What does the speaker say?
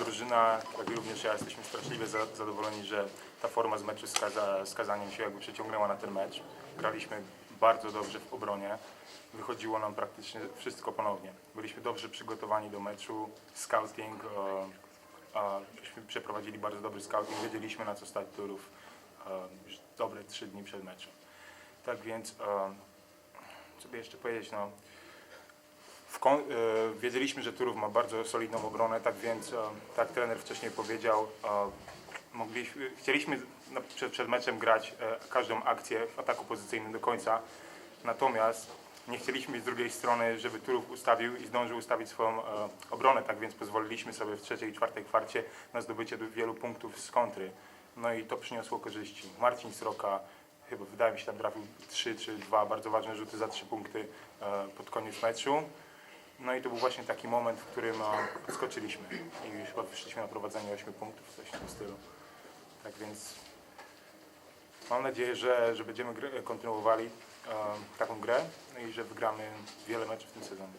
Drużyna, jak również ja, jesteśmy straszliwie za- zadowoleni, że ta forma z meczu z, Kaza, z Kazaniem się jakby przeciągnęła na ten mecz. Graliśmy bardzo dobrze w obronie. Wychodziło nam praktycznie wszystko ponownie. Byliśmy dobrze przygotowani do meczu. Scouting, e, przeprowadzili bardzo dobry scouting. Wiedzieliśmy na co stać turów już dobre trzy dni przed meczem. Tak więc, e, co by jeszcze powiedzieć, no, wiedzieliśmy, że Turów ma bardzo solidną obronę, tak więc, e, tak trener wcześniej powiedział, e, chcieliśmy przed, przed meczem grać e, każdą akcję w ataku pozycyjnym do końca, natomiast nie chcieliśmy z drugiej strony, żeby Turów ustawił i zdążył ustawić swoją e, obronę, tak więc pozwoliliśmy sobie w trzeciej i czwartej kwarcie na zdobycie do wielu punktów z kontry. No i to przyniosło korzyści. Marcin Sroka chyba wydaje mi się tam trafił 3 czy 2 bardzo ważne rzuty za 3 punkty e, pod koniec meczu. No i to był właśnie taki moment, w którym odskoczyliśmy i chyba wyszliśmy na prowadzenie 8 punktów, coś w tym stylu. Tak więc mam nadzieję, że, że będziemy kontynuowali taką grę i że wygramy wiele meczów w tym sezonie.